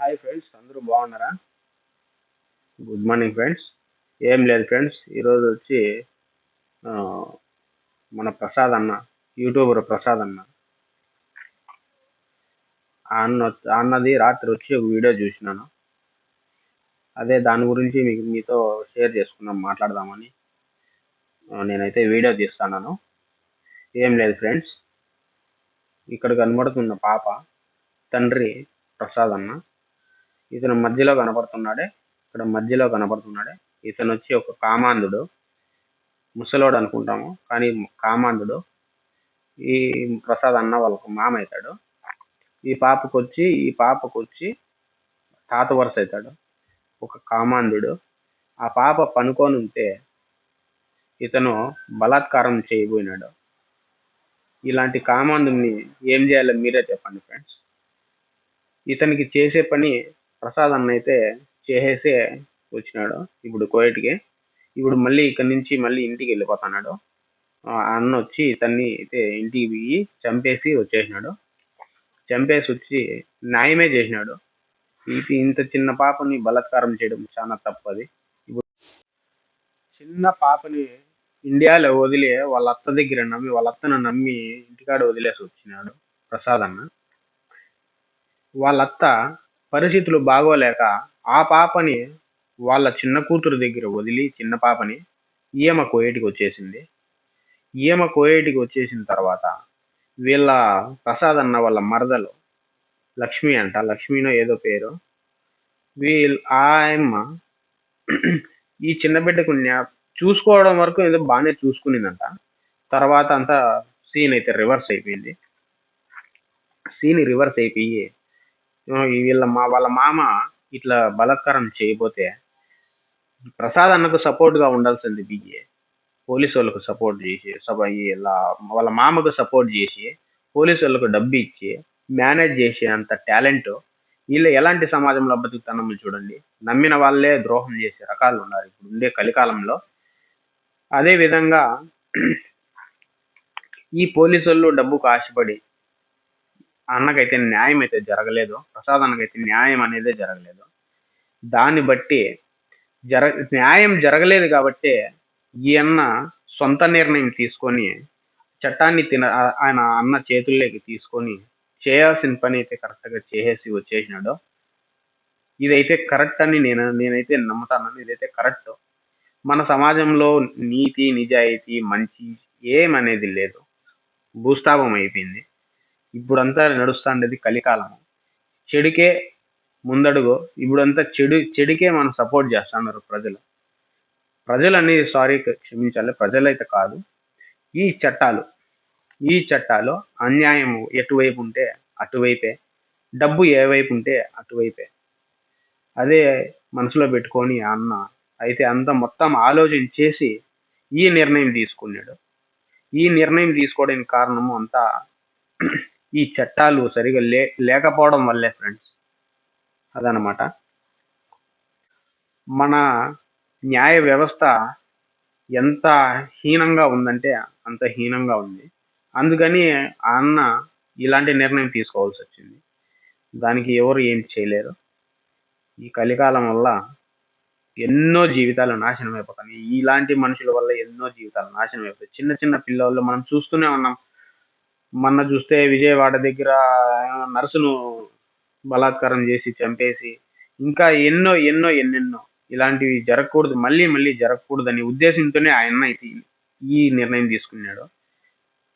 Hi friends అందరూ బాగున్నారా? Good morning friends ఏం లేదు ఫ్రెండ్స్ ఈరోజు వచ్చి మన ప్రసాద్ అన్న యూట్యూబర్ ప్రసాద్ అన్న. ఆ అన్న అన్నది రాత్రి వచ్చి ఒక వీడియో చూసినాను. అదే దాని గురించి మీకు మీతో షేర్ చేసుకుందాం మాట్లాడదామని నేనైతే వీడియో తీస్తున్నాను. ఏం లేదు ఫ్రెండ్స్ ఇక్కడ కనబడుతున్న పాప తండ్రి ప్రసాద్ అన్న. ఇతను మధ్యలో కనపడుతున్నాడే ఇక్కడ మధ్యలో కనపడుతున్నాడే. ఇతను వచ్చి ఒక కామాంధుడు ముసలోడు అనుకుంటాము కానీ కామాంధుడు. ఈ ప్రసాద్ అన్న వాళ్ళకు మామ అవుతాడు ఈ పాపకు వచ్చి ఈ పాపకు వచ్చి తాత వరుస అవుతాడు ఒక కామాంధుడు. ఆ పాప పనుకొని ఉంటే ఇతను బలాత్కారం చేయబోయినాడు. ఇలాంటి కామాంధుని ఏం చేయాలో మీరే చెప్పండి ఫ్రెండ్స్ ఇతనికి చేసే పని ప్రసాద్ అన్న అయితే చేసేసి వచ్చినాడు ఇప్పుడు కోయటికి. ఇప్పుడు మళ్ళీ ఇక్కడి నుంచి మళ్ళీ ఇంటికి వెళ్ళిపోతున్నాడు. ఆ అన్న వచ్చి తన్ని అయితే ఇంటికి పోయి చంపేసి వచ్చేసినాడు. చంపేసి వచ్చి న్యాయమే చేసినాడు. ఇది ఇంత చిన్న పాపని బలాత్కారం చేయడం చాలా తప్పది. ఇప్పుడు చిన్న పాపని ఇండియాలో వదిలి వాళ్ళ అత్త దగ్గర నమ్మి వాళ్ళ అత్తను నమ్మి ఇంటికాడ వదిలేసి వచ్చినాడు ప్రసాద్ అన్న వాళ్ళ అత్త పరిస్థితులు బాగోలేక ఆ పాపని వాళ్ళ చిన్న కూతురు దగ్గర వదిలి చిన్న పాపని ఈమె కోయేటికి వచ్చేసింది. ఈయమ కోయేటికి వచ్చేసిన తర్వాత వీళ్ళ ప్రసాద్ అన్న వాళ్ళ మరదలు లక్ష్మి అంట లక్ష్మినో ఏదో పేరు. వీళ్ళ ఆయమ్మ ఈ చిన్న బిడ్డకు చూసుకోవడం వరకు ఏదో బాగానే చూసుకునిందంట. తర్వాత అంతా సీన్ అయితే రివర్స్ అయిపోయింది. సీన్ రివర్స్ అయిపోయి వీళ్ళ మా వాళ్ళ మామ ఇట్లా బలాత్కారం చేయబోతే ప్రసాద్ అన్నకు సపోర్ట్గా ఉండాల్సింది బియ్యే పోలీసు వాళ్ళకు సపోర్ట్ చేసి సభ ఇలా వాళ్ళ మామకు సపోర్ట్ చేసి పోలీసు వాళ్ళకు డబ్బు ఇచ్చి మేనేజ్ చేసే అంత టాలెంట్ వీళ్ళు ఎలాంటి సమాజంలో బతుకుతున్నాము చూడండి. నమ్మిన వాళ్ళే ద్రోహం చేసే రకాలు ఉన్నారు ఇప్పుడు ఉండే కలికాలంలో. అదే విధంగా ఈ పోలీసు వాళ్ళు డబ్బుకు ఆశపడి అన్నకైతే న్యాయం అయితే జరగలేదు ప్రసాద్ అన్నకైతే న్యాయం అనేది జరగలేదు. దాన్ని బట్టి జర న్యాయం జరగలేదు కాబట్టి ఈ అన్న సొంత నిర్ణయం తీసుకొని చట్టాన్ని తిన ఆయన అన్న చేతుల్లోకి తీసుకొని చేయాల్సిన పని అయితే కరెక్ట్గా చేసేసి వచ్చేసినాడు ఇదైతే కరెక్ట్ అని నేను నేనైతే నమ్ముతాను ఇదైతే కరెక్ట్. మన సమాజంలో నీతి నిజాయితీ మంచి ఏమనేది లేదు. భూస్థాపం అయిపోయింది. ఇప్పుడంతా నడుస్తుండేది కలికాలం చెడుకే ముందడుగు ఇప్పుడంతా చెడు చెడుకే మనం సపోర్ట్ చేస్తున్నారు ప్రజలు. ప్రజలు అనేది సారీ క్షమించాలి ప్రజలైతే కాదు. ఈ చట్టాలు ఈ చట్టాలు అన్యాయం ఎటువైపు ఉంటే అటువైపే డబ్బు ఏవైపు ఉంటే అటువైపే. అదే మనసులో పెట్టుకొని అన్న అయితే అంత మొత్తం ఆలోచన చేసి ఈ నిర్ణయం తీసుకున్నాడు. ఈ నిర్ణయం తీసుకోవడానికి కారణము అంతా ఈ చట్టాలు సరిగా లే లేకపోవడం వల్లే ఫ్రెండ్స్ అదనమాట మన న్యాయ వ్యవస్థ ఎంత హీనంగా ఉందంటే అంత హీనంగా ఉంది. అందుకని ఆ అన్న ఇలాంటి నిర్ణయం తీసుకోవాల్సి వచ్చింది. దానికి ఎవరు ఏం చేయలేరు. ఈ కలికాలం వల్ల ఎన్నో జీవితాలు నాశనం అయిపోతాయి. ఇలాంటి మనుషుల వల్ల ఎన్నో జీవితాలు నాశనం అయిపోతాయి. చిన్న చిన్న పిల్లలు మనం చూస్తూనే ఉన్నాం. మొన్న చూస్తే విజయవాడ దగ్గర నర్సును బలాత్కారం చేసి చంపేసి ఇంకా ఎన్నో ఎన్నో ఎన్నెన్నో ఇలాంటివి జరగకూడదు మళ్ళీ మళ్ళీ జరగకూడదని ఉద్దేశంతోనే ఆయన అయితే ఈ నిర్ణయం తీసుకున్నాడు.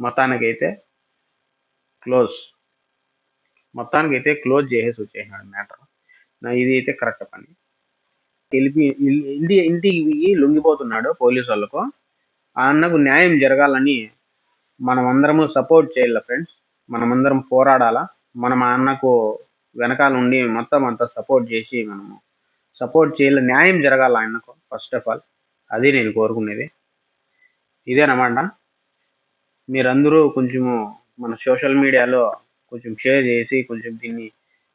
మొత్తానికైతే క్లోజ్. మొత్తానికైతే క్లోజ్ చేసేసి వచ్చేసినాడు మ్యాటర్. నా ఇది అయితే కరెక్ట్ పని. వెళ్ళి ఇంటి ఇంటికి లొంగిపోతున్నాడు పోలీసు వాళ్ళకు. ఆ అన్నకు న్యాయం జరగాలని మనమందరము సపోర్ట్ చేయాలి ఫ్రెండ్స్ మనమందరం పోరాడాలా? మన మా అన్నకు వెనకాల ఉండి మొత్తం అంతా సపోర్ట్ చేసి మనము సపోర్ట్ చేయాలి? న్యాయం జరగాల ఆయనకు? ఫస్ట్ ఆఫ్ ఆల్ అది నేను కోరుకునేది. ఇదేనమాట మీరందరూ కొంచెము మన సోషల్ మీడియాలో కొంచెం షేర్ చేసి కొంచెం దీన్ని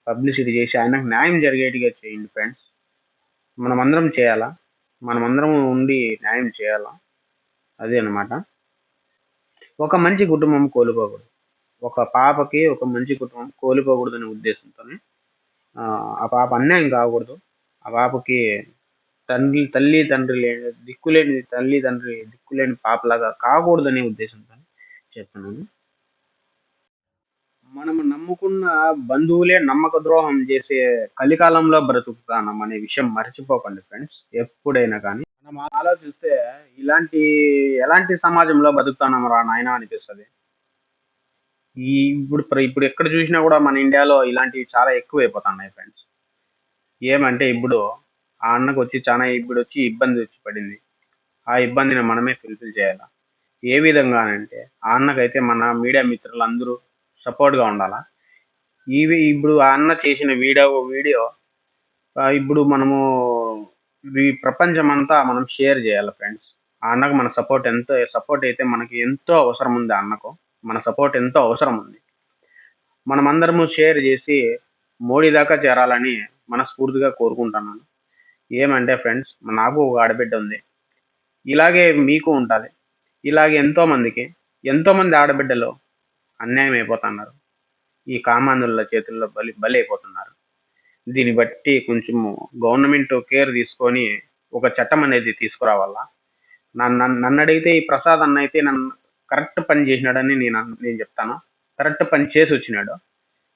పబ్లిసిటీ చేసి ఆయనకు న్యాయం జరిగేట్టుగా చేయండి ఫ్రెండ్స్ మనమందరం చేయాలా? మనమందరం ఉండి న్యాయం చేయాలా? అదే అనమాట ఒక మంచి కుటుంబం కోల్పోకూడదు. ఒక పాపకి ఒక మంచి కుటుంబం కోల్పోకూడదనే ఉద్దేశంతోనే ఆ ఆ పాప అన్యాయం కాకూడదు. ఆ పాపకి తండ్రి తల్లి తండ్రి లేని దిక్కులేని తల్లి తండ్రి దిక్కులేని పాపలాగా కాకూడదనే ఉద్దేశంతో చెప్తున్నాను మనం నమ్ముకున్న బంధువులే నమ్మక ద్రోహం చేసే కలికాలంలో బ్రతుకుతానం అనే విషయం మర్చిపోకండి ఫ్రెండ్స్. ఎప్పుడైనా కానీ మనం ఆలోచిస్తే ఇలాంటి ఎలాంటి సమాజంలో బతుకుతానం రా నాయన అనిపిస్తుంది? ఈ ఇప్పుడు ఇప్పుడు ఎక్కడ చూసినా కూడా మన ఇండియాలో ఇలాంటివి చాలా ఎక్కువ అయిపోతున్నాయి ఫ్రెండ్స్. ఏమంటే ఇప్పుడు ఆ అన్నకు వచ్చి చాలా ఇప్పుడు వచ్చి ఇబ్బంది వచ్చి పడింది. ఆ ఇబ్బందిని మనమే ఫుల్ఫిల్ చేయాలా? ఏ విధంగా అంటే ఆ అన్నకైతే మన మీడియా మిత్రులు అందరూ సపోర్ట్గా ఉండాలా? ఇవి ఇప్పుడు ఆ అన్న చేసిన వీడియో వీడియో ఇప్పుడు మనము ఈ ప్రపంచం అంతా మనం షేర్ చేయాలి ఫ్రెండ్స్ ఆ అన్నకు మన సపోర్ట్ ఎంతో సపోర్ట్ అయితే మనకి ఎంతో అవసరం ఉంది ఆ అన్నకు. మన సపోర్ట్ ఎంతో అవసరం ఉంది. మనం అందరము షేర్ చేసి మోడీ దాకా చేరాలని మనస్ఫూర్తిగా కోరుకుంటున్నాను. ఏమంటే ఫ్రెండ్స్ నాకు ఒక ఆడబిడ్డ ఉంది. ఇలాగే మీకు ఉంటుంది ఇలాగే ఎంతోమందికి ఎంతోమంది ఆడబిడ్డలు అన్యాయం అయిపోతున్నారు. ఈ కామాంధుల చేతుల్లో బలి బలి అయిపోతున్నారు. దీన్ని బట్టి కొంచెం గవర్నమెంట్ కేర్ తీసుకొని ఒక చట్టం అనేది తీసుకురావాలా? నన్ను నన్ను అడిగితే ఈ ప్రసాద్ అన్న అయితే నన్ను కరెక్ట్ పని చేసినాడని నేను నేను చెప్తాను. కరెక్ట్ పని చేసి వచ్చినాడు.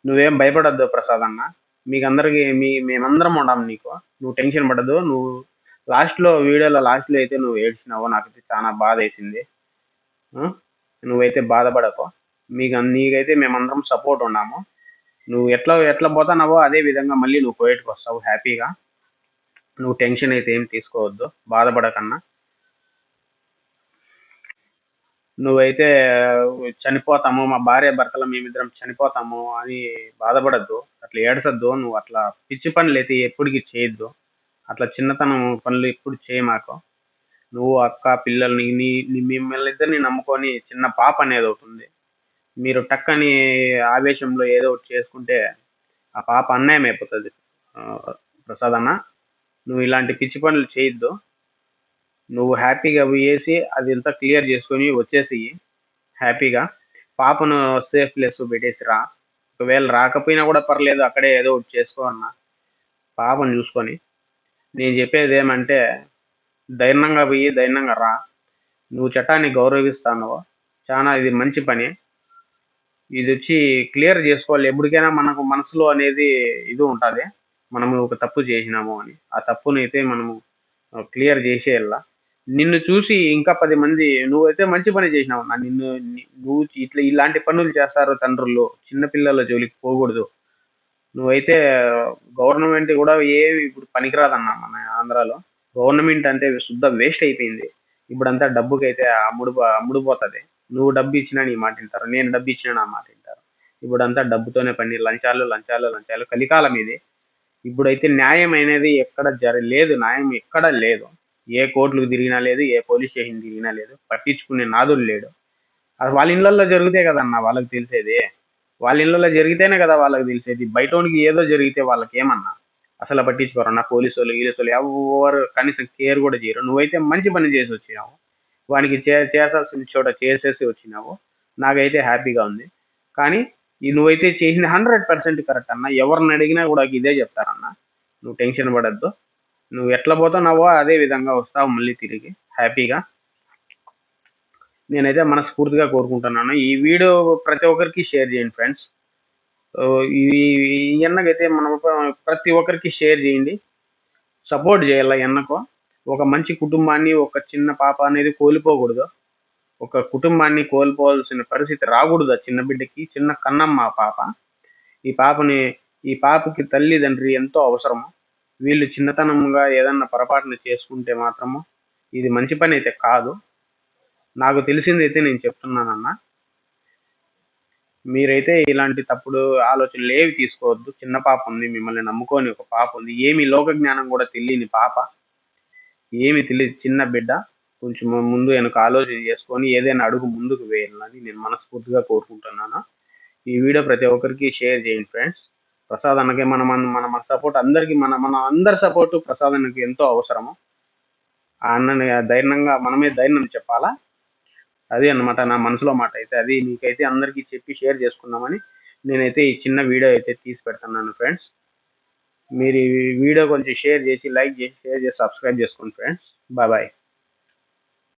నువ్వేం భయపడద్దు ప్రసాద్ అన్న. మీకు అందరికి మీ మేమందరం ఉండాం నీకు. నువ్వు టెన్షన్ పడద్దు. నువ్వు లాస్ట్లో వీడియోలో లాస్ట్లో అయితే నువ్వు ఏడ్చినావు. నాకైతే చాలా బాధ వేసింది. నువ్వైతే బాధపడకు. మీకు నీకైతే మేమందరం సపోర్ట్ ఉన్నాము నువ్వు ఎట్లా ఎట్లా పోతానవో అదే విధంగా మళ్ళీ నువ్వు కోయట్కి వస్తావు హ్యాపీగా నువ్వు టెన్షన్ అయితే ఏం తీసుకోవద్దు బాధపడకన్నా. నువ్వైతే చనిపోతాము మా భార్య భర్తలు మేమిద్దరం చనిపోతాము అని బాధపడద్దు అట్లా ఏడసద్దు నువ్వు అట్లా పిచ్చి పనులు అయితే ఎప్పటికీ చేయొద్దు. అట్లా చిన్నతనం పనులు ఎప్పుడు చేయమాకు నువ్వు అక్క పిల్లల్ని నీ నీ మిమ్మల్ని ఇద్దరిని నమ్ముకొని చిన్న పాప అనేది ఒకటి ఉంది. మీరు టక్కని ఆవేశంలో ఏదో ఒకటి చేసుకుంటే ఆ పాప అన్యాయం అయిపోతుంది. ప్రసాద్ అన్న నువ్వు ఇలాంటి పిచ్చి పనులు చేయొద్దు. నువ్వు హ్యాపీగా వేసి అది ఇంత క్లియర్ చేసుకొని వచ్చేసి హ్యాపీగా పాపను సేఫ్ ప్లేస్ పెట్టేసి రా. ఒకవేళ రాకపోయినా కూడా పర్లేదు అక్కడే ఏదో ఒకటి చేసుకో అన్న. పాపను చూసుకొని నేను చెప్పేది ఏమంటే ధైర్యంగా పోయి ధైర్యంగా రా. నువ్వు చట్టాన్ని గౌరవిస్తాను చాలా ఇది మంచి పని. ఇది వచ్చి క్లియర్ చేసుకోవాలి. ఎప్పటికైనా మనకు మనసులో అనేది ఇది ఉంటుంది. మనము ఒక తప్పు చేసినాము అని. ఆ తప్పుని అయితే మనము క్లియర్ చేసేయాల. నిన్ను చూసి ఇంకా పది మంది నువ్వైతే మంచి పని చేసినావు నా నిన్ను నువ్వు ఇట్లా ఇలాంటి పనులు చేస్తారు తండ్రులు. చిన్నపిల్లల జోలికి పోకూడదు. నువ్వైతే గవర్నమెంట్ కూడా ఏవి ఇప్పుడు పనికిరాదన్న మన ఆంధ్రాలో. గవర్నమెంట్ అంటే శుద్ధ వేస్ట్ అయిపోయింది. ఇప్పుడంతా డబ్బుకైతే అమ్ముడు అమ్ముడుపోతుంది. నువ్వు డబ్బు ఇచ్చినా నీ మాట వింటారు నేను డబ్బు ఇచ్చినా నా మాట వింటారు. ఇప్పుడంతా డబ్బుతోనే పని లంచాలు లంచాలు లంచాలు కలికాలం ఇది. ఇప్పుడైతే న్యాయం అనేది ఎక్కడ జర లేదు న్యాయం ఎక్కడ లేదు. ఏ కోర్టులకు తిరిగినా లేదు ఏ పోలీస్ స్టేషన్ తిరిగినా లేదు పట్టించుకునే నాదుడు లేడు. అది వాళ్ళ ఇళ్ళల్లో జరిగితే కదన్న వాళ్ళకి తెలిసేది. వాళ్ళ ఇళ్ళల్లో జరిగితేనే కదా వాళ్ళకి తెలిసేది. బయటోనికి ఏదో జరిగితే వాళ్ళకి ఏమన్నా అసలు పట్టించుకోరు నా పోలీసు వాళ్ళు గీలీసు వాళ్ళు ఎవరు కనీసం కేర్ కూడా చేయరు. నువ్వైతే మంచి పని చేసి వచ్చినావు వానికి చే చేసాల్సిన చోట చేసేసి వచ్చినావు. నాకైతే హ్యాపీగా ఉంది. కానీ ఈ నువ్వైతే చేసిన హండ్రెడ్ పర్సెంట్ కరెక్ట్ అన్న. ఎవరిని అడిగినా కూడా ఇదే చెప్తారన్న. నువ్వు టెన్షన్ పడద్దు. నువ్వు ఎట్లా పోతున్నావో అదే విధంగా వస్తావు మళ్ళీ తిరిగి. హ్యాపీగా. నేనైతే మనస్ఫూర్తిగా కోరుకుంటున్నాను. ఈ వీడియో ప్రతి ఒక్కరికి షేర్ చేయండి ఫ్రెండ్స్. ఈ ఎన్నకైతే మనం ప్రతి ఒక్కరికి షేర్ చేయండి. సపోర్ట్ చేయాలి ఎన్నకో ఒక మంచి కుటుంబాన్ని ఒక చిన్న పాప అనేది కోల్పోకూడదు. ఒక కుటుంబాన్ని కోల్పోవాల్సిన పరిస్థితి రాకూడదు ఆ చిన్న బిడ్డకి చిన్న కన్నమ్మ ఆ పాప. ఈ పాపని ఈ పాపకి తల్లిదండ్రి ఎంతో అవసరము. వీళ్ళు చిన్నతనంగా ఏదన్నా పొరపాటున చేసుకుంటే మాత్రము ఇది మంచి పని అయితే కాదు. నాకు తెలిసింది అయితే నేను చెప్తున్నానన్న మీరైతే ఇలాంటి తప్పుడు ఆలోచనలు ఏవి తీసుకోవద్దు. చిన్న పాప ఉంది మిమ్మల్ని నమ్ముకొని ఒక పాప ఉంది. ఏమి లోక జ్ఞానం కూడా తెలియని పాప. ఏమి తెలియదు చిన్న బిడ్డ కొంచెం ముందు వెనక ఆలోచన చేసుకొని ఏదైనా అడుగు ముందుకు వేయాలని నేను మనస్ఫూర్తిగా కోరుకుంటున్నాను. ఈ వీడియో ప్రతి ఒక్కరికి షేర్ చేయండి ఫ్రెండ్స్. ప్రసాద్ అన్నకి మన మన మన మన సపోర్ట్ అందరికి మన మన అందరి సపోర్ట్ ప్రసాద్ అన్నకి ఎంతో అవసరము. ఆ అన్నని ధైర్యంగా మనమే ధైర్యం చెప్పాలా? అదే అన్నమాట నా మనసులో మాట అయితే. అది నీకైతే అందరికీ చెప్పి షేర్ చేసుకుందామని నేనైతే ఈ చిన్న వీడియో అయితే తీసి పెడుతున్నాను ఫ్రెండ్స్. మీరు ఈ వీడియో కొంచెం షేర్ చేసి లైక్ చేసి షేర్ చేసి సబ్స్క్రైబ్ చేసుకోండి ఫ్రెండ్స్ బాయ్ బాయ్